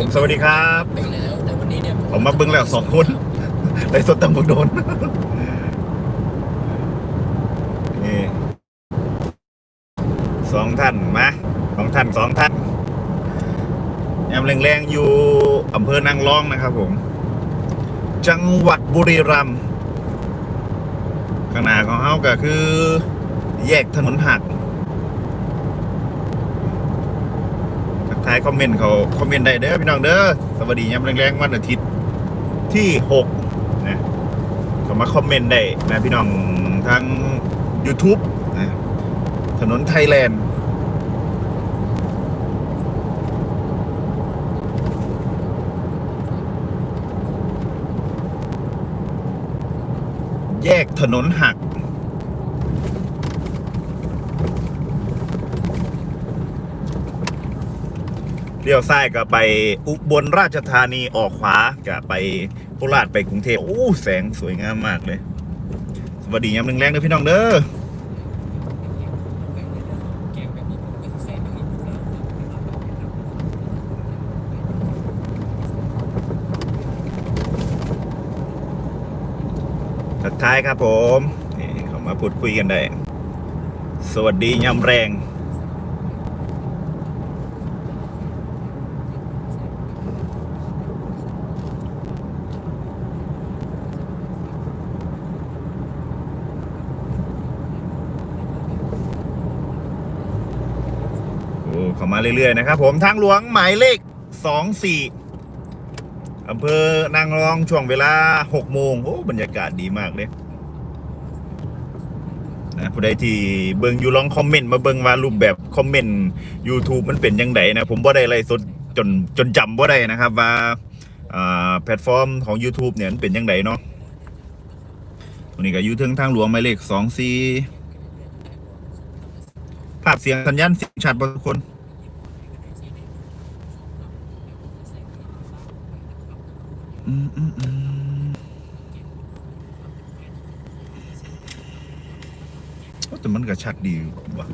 ผมสวัสดีครับไปแล้วแต่วันนี้เนี่ยผมมาเบิ้งแล้วสองคนไปสดตำบักโดนนี่สองท่านมาสองท่านสองท่านยำแรงๆอยู่อำเภอนางรองนะครับผม จังหวัดบุรีรัมย์ขางหนาดของเขาก็คือ แยกถนนหัก ทักทายคอมเมนต์เขาคอมเมนต์ได้เด้อพี่น้องเด้อสวัสดียามแรงๆวันอาทิตย์ที่6นะก็มาคอมเมนต์ได้นะพี่น้องทาง YouTube นะถนนไทยแลนด์แยกถนนหัก เลี้ยวซ้ายก็ไปอุบลราชธานีออกขวาก็ไปโคราชไปกรุงเทพโอ้แสงสวยงามมากเลย สวัสดียามแรงๆเด้อพี่น้องเด้อทักทายครับผม นี่เขามาพูดคุยกันได้ สวัสดียามแรง เข้ามาเรื่อยๆนะครับผมทางหลวงหมายเลขสองสี่อำเภอนางรองช่วงเวลาหกโมงโอ้บรรยากาศดีมากเลยนะผู้ใดที่เบิงอยู่ลองคอมเมนต์มาเบิงว่ารูปแบบคอมเมนต์ YouTube มันเป็นยังไงนะ ผมบ่ได้ไล่สดจนจนจำบ่ได้นะครับว่าแพลตฟอร์มของ YouTube เนี่ยมันเป็นยังไงเนาะวันนี้ก็อยู่ถึงทางหลวงหมายเลขสองสี่ภาพเสียงสัญญาณเสียงชัดบ่ทุกคน อืมอืมอืมโอ้ แต่มันก็ชัดดีว่ะ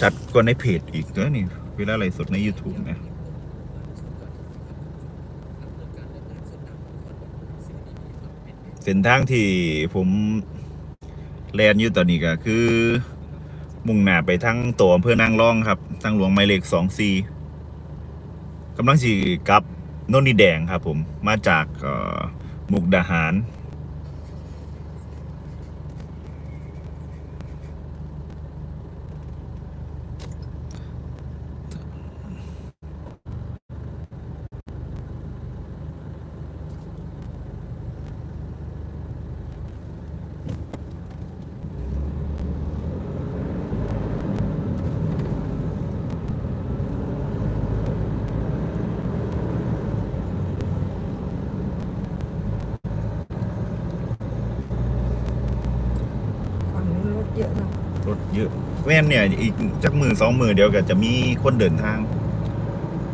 ชัดกว่าในเพจอีกเด้อนี่ เวลาไลฟ์สดใน YouTube เนี่ยเส้นทางที่ผมแลนอยู่ตอนนี้ก็คือ มุ่งหน้าไปทางตัวอำเภอนางรองครับทางหลวงหมายเลขสองสี่กำลังสีกลับ นนนีแดงครับผมมาจากมุกดาหาร เยอะเนอะรถเยอะแว่นเนี่ยอีกจักมือสองมือเดียวก็จะมีคนเดินทาง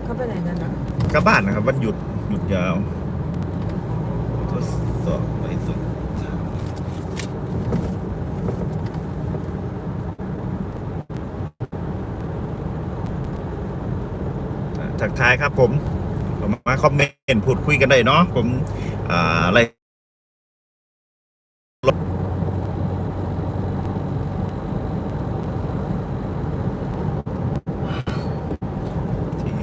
เขาไปไหนกันนะกลับบ้านนะครับวันหยุดหยุดยาวทดสอบไปสุดทักทายครับผมผมมาคอมเมนต์พูดคุยกันได้เนาะผมอ่าอะไร ที่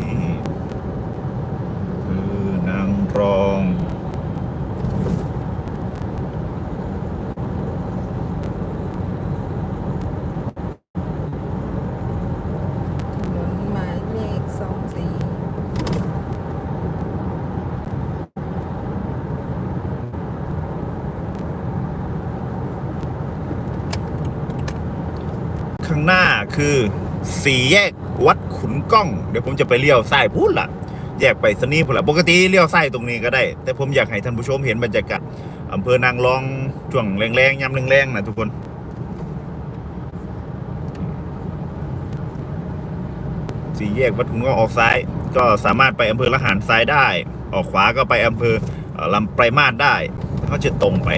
คือนางรอง ถนนหมายเลขสองสี่ ข้างหน้าคือสี่แยกวัดขุนก้อง เดี๋ยวผมจะไปเลี้ยวซ้ายพูดละแยกไปสนีพูดละปกติเลี้ยวซ้ายตรงนี้ก็ได้ แต่ผมอยากให้ท่านผู้ชมเห็นบรรยากาศอำเภอนางรองช่วงแรงๆยำแรงๆนะทุกคนสี่แยกวัดขุนก้องออกซ้าย ก็สามารถไปอำเภอละหารซ้ายได้ ออกขวาก็ไปอำเภอเอ่อลำปลายมาศได้เขาจะตรงไป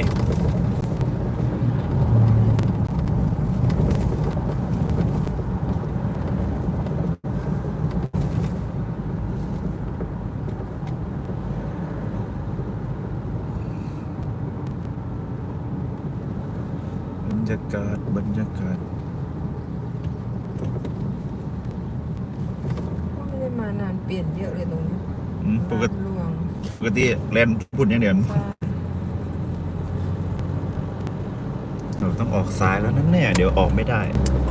ยากาศบรรยากาศก็ไม่ได้มานานเปลี่ยนเยอะเลยตรงนี้อืมปกติหลวงปกติแลนพูดอย่างเดียวใช่เราต้องออกซ้ายแล้วนั่นแน่เดี๋ยวออกไม่ได้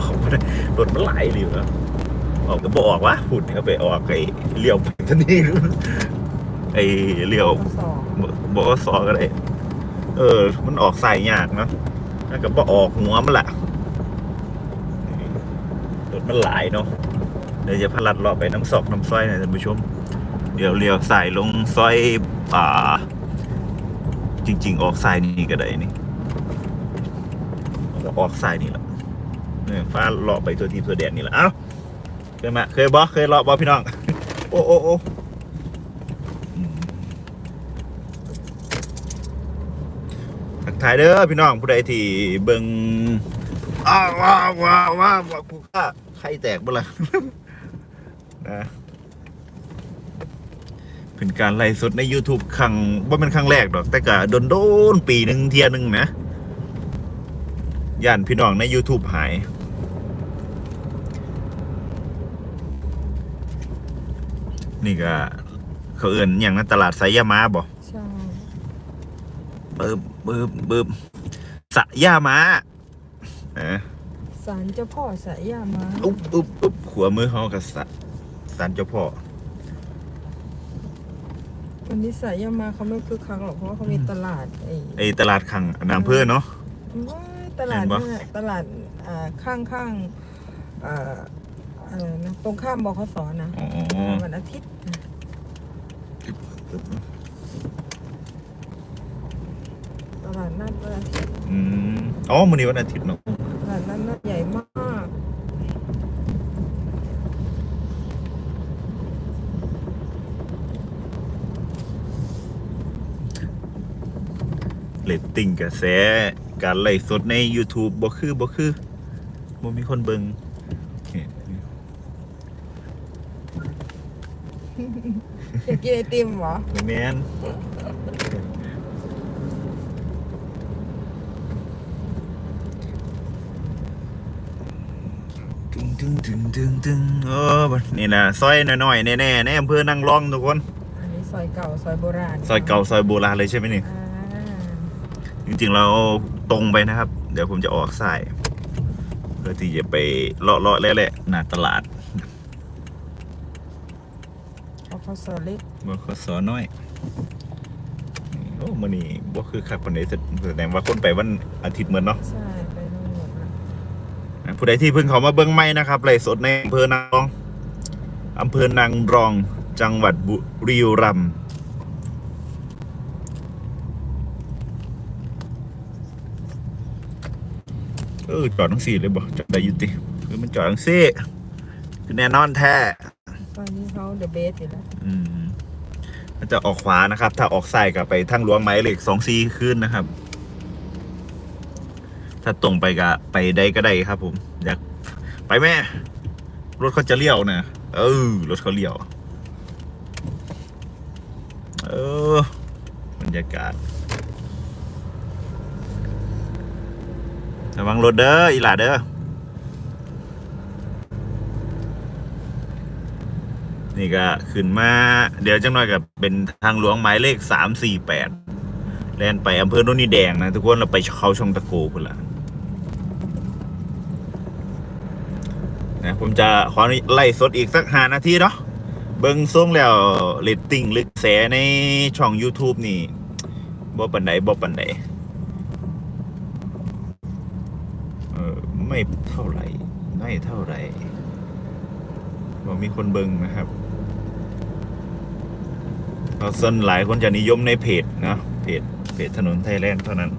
ออกไม่ได้รถมันไหลเร็วแล้วออกก็บออกวะพูดเนี่ยไปออกไอ้เลี้ยวไปทันทีไอ้เลี้ยวข้อสองบอกว่าสอก็ได้เออ มันออกสายยากเนาะ แล้วก็บอออกหัวมันละรถมันหลายเนาะเดี๋ยวจะพลัดเลาะไปน้ำซอกน้ำซอยนะท่านผู้ชม เดี๋ยวเลี้ยวสายลงซอยป่า จริง ๆ ออกสายนี่ก็ได้นี่ก็ออกสายนี่แหละเนี่ยฟ้าเลาะไปตัวทีตัวแดนนี่แหละเอ้าเคยมาเคยบอเคยเลาะบอพี่น้อง โอ้โอ้โอ้ ทักทายเด้อพี่น้องผู้ใดที่เบิ่งอ้าวว้าวว้าวว้าวว้าวกูฆ่าใครแตกบ่ล่ะนะเป็นการไล่สดใน YouTube ครั้งว่าเป็นครั้งแรกดอก แต่ก็โดนโดนๆปีหนึ่งเทียหนึ่งนะย่านพี่น้องใน YouTube หาย นี่ก็เขาเอื่นอย่างนั้นตลาดไซยามาบ่ใช่เบิบเบิบเบิบสะยามาเอะศาลเจ้าพ่อสายยามาอุ๊บอุ๊บอุ๊บขัวมือเขากับสะสารเจ้าพ่อ วันนี้สายยามาเขาไม่คึกคักหรอกเพราะว่าเขามีตลาดไอ้ไอตลาดขังน้ำเพื่อเนาะ ว้ายตลาดเห็นปะนั่นน่ะตลาดอ่าข้างข้างๆอ่าอะไรนะตรงข้ามบขสนะอ๋อวันอาทิตย์นะต ลาดนัดวันอาทิตย์อืมอ๋อมื้อนี้วันอาทิตย์เนาะตลาดนัดนัดใหญ่มากเรตติ้งกระแสการไล่สดใน YouTube บ่คือบ่คือบ่มีคนเบิงโอเคอยากกินไอติมเหรอแมน ตึงตึงตึงตึงตึงเออบัดนี่นะซอยน้อยๆแน่ๆในอำเภอนั่งร่องทุกคนอันนี้ซอยเก่าซอยโบราณซอยเก่าซอยโบราณเลยใช่ไหมนี่อ่าจริงๆเราตรงไปนะครับ เดี๋ยวผมจะออกสายเพื่อที่จะไปเลาะเลาะๆแหละๆหน้าตลาดเอาข้าวซอยเล็กบขสน้อยโอ้มันนี่บ่คือคักปานใดแสดงว่าคนไปวันอาทิตย์เหมือนเนาะใช่ไปนู่นหมดแล้ว ผู้ใดที่เพิ่งเขามาเบิ้งไม่นะครับไลฟ์สดในอำเภอนางรองอำเภอนางรองจังหวัดบุรีรัมย์เออจอดทั้งสี่เลยบ่จอดได้อยุติคือมันจอดทั้งสี่คือแน่นอนแท้ตอนนี้เขาเดอะเบสอยู่แล้วอืมมันจะออกขวานะครับ ถ้าออกซ้ายก็ไปทางหลวงไม้เหล็กสองซีขึ้นนะครับ ถ้าตรงไปก็ไปได้ก็ได้ครับ ผม อยากไปแม่ รถเขาจะเลี้ยวนะเออรถเขาเลี้ยว เออบรรยากาศระวังรถเด้ออีหลาเด้อนี่ก็ขึ้นมา เดี๋ยวจังหน่อยกับเป็นทางหลวงหมายเลขสามสี่แปดแล่นไปอำเภอโนนนี่แดงนะ ทุกคนเราไปเขาช่องตะโกพุ่นละนะ ผมจะขอไล่สดอีกสักหานาทีเนาะเบิ้งส่งแล้วเรตติ้งลึกแสในช่อง YouTube นี่บ่ปันไหนบ่ปันไหนเออไม่เท่าไหร่ ไม่เท่าไหร่บ่มีคนเบิ่งนะครับเราส่วนหลายคนจะนิยมในเพจนะเพจเพจถนนไทยแลนด์เท่านั้น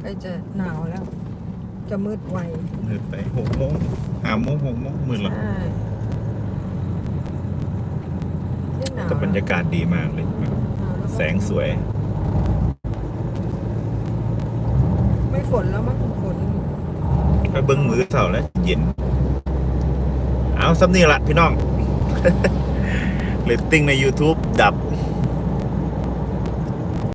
ใกล้จะหนาวแล้ว จะมืดไวมืดไปหกโมงห้าโมงหกโมงมืดแล้วใช่นี่หนาวแต่บรรยากาศดีมากเลยหนาวล้วก็แสงสวย ไม่ฝนแล้วมั้งฝนถ้าเบิ้งมือเสาแล้วเย็น เอาซับนี่ละพี่น้องเรตติ้งใน YouTube ดับ